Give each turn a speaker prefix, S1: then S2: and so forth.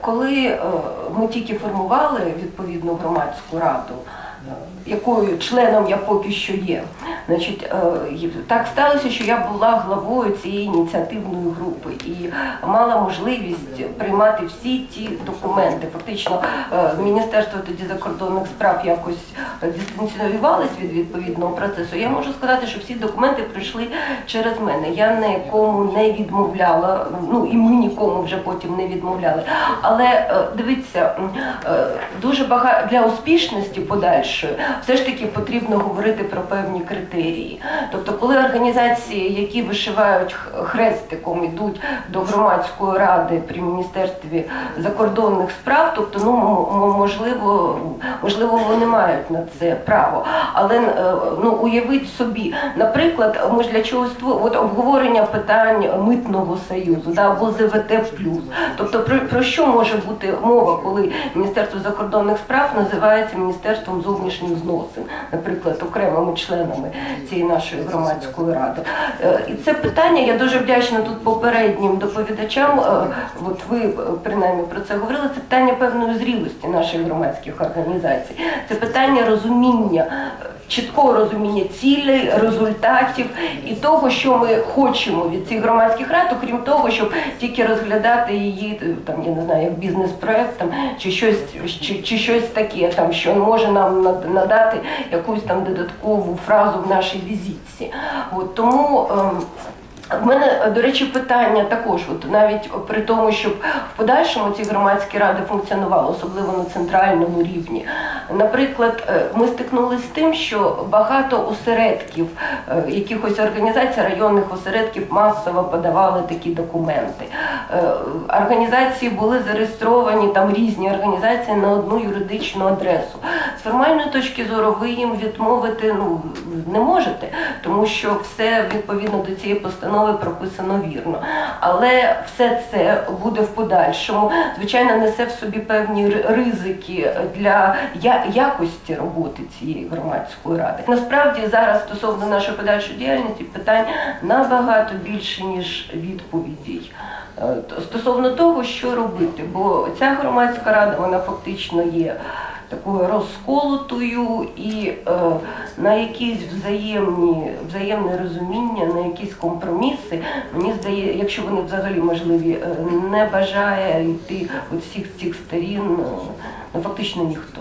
S1: Коли е, ми тільки формували відповідну громадську раду, е, якою членом я поки що є, значить, е, так сталося, що я була главою цієї ініціативної групи і мала можливість приймати всі ті документи. Фактично, е, Міністерство тоді закордонних справ якось дистанціювалось від відповідного процесу. Я можу сказати, що всі документи прийшли через мене. Я нікому не відмовляла, ну і ми нікому вже потім не відмовляли. Але е, дивіться, дуже багато для успішності подальшої все ж таки потрібно говорити про певні критерії. Тобто, коли організації, які вишивають хрестиком, йдуть до громадської ради при міністерстві закордонних справ, тобто, ну можливо, можливо, вони мають на це право. Але е, ну уявіть собі, наприклад, ми ж для ство- от обговорення питань митного союзу, да, або ЗВТ Тобто про, про що може бути мова, коли Міністерство закордонних справ називається Міністерством зовнішніх зносин, наприклад, окремими членами цієї нашої громадської ради. Е, І це питання, я дуже вдячна тут попереднім доповідачам. е, От ви е, принаймні про це говорили. Це питання певної зрілості наших громадських організацій. Це питання розуміння. Е, Чіткого розуміння цілей, результатів і того, що ми хочемо від цих громадських рад, окрім того, щоб тільки розглядати її е, там, я не знаю, як бізнес-проект там чи щось, чи, чи щось таке, там що може нам над- надати якусь там додаткову фразу в нашій візитці. От тому. ем, в мене, до речі, питання також, от навіть при тому, щоб в подальшому ці громадські ради функціонували, особливо на центральному рівні. Наприклад, е, ми стикнулися з тим, що багато осередків, е, якихось організацій, районних осередків масово подавали такі документи. Е, Організації були зареєстровані там різні організації на одну юридичну адресу. З формальної точки зору ви їм відмовити ну не можете, тому що все відповідно до цієї постанови прописано вірно. Але все це буде в подальшому. Звичайно, несе в собі певні ризики для якості роботи цієї громадської ради. Насправді зараз стосовно нашої подальшої діяльності питань набагато більше ніж відповідей. Е, Стосовно того, що робити, бо ця громадська рада вона фактично є такою розколотою і е, на якісь взаємні, взаємне розуміння, на якісь компроміси, мені здається, якщо вони взагалі можливі, е, не бажає йти у всіх цих сторін, ну фактично ніхто.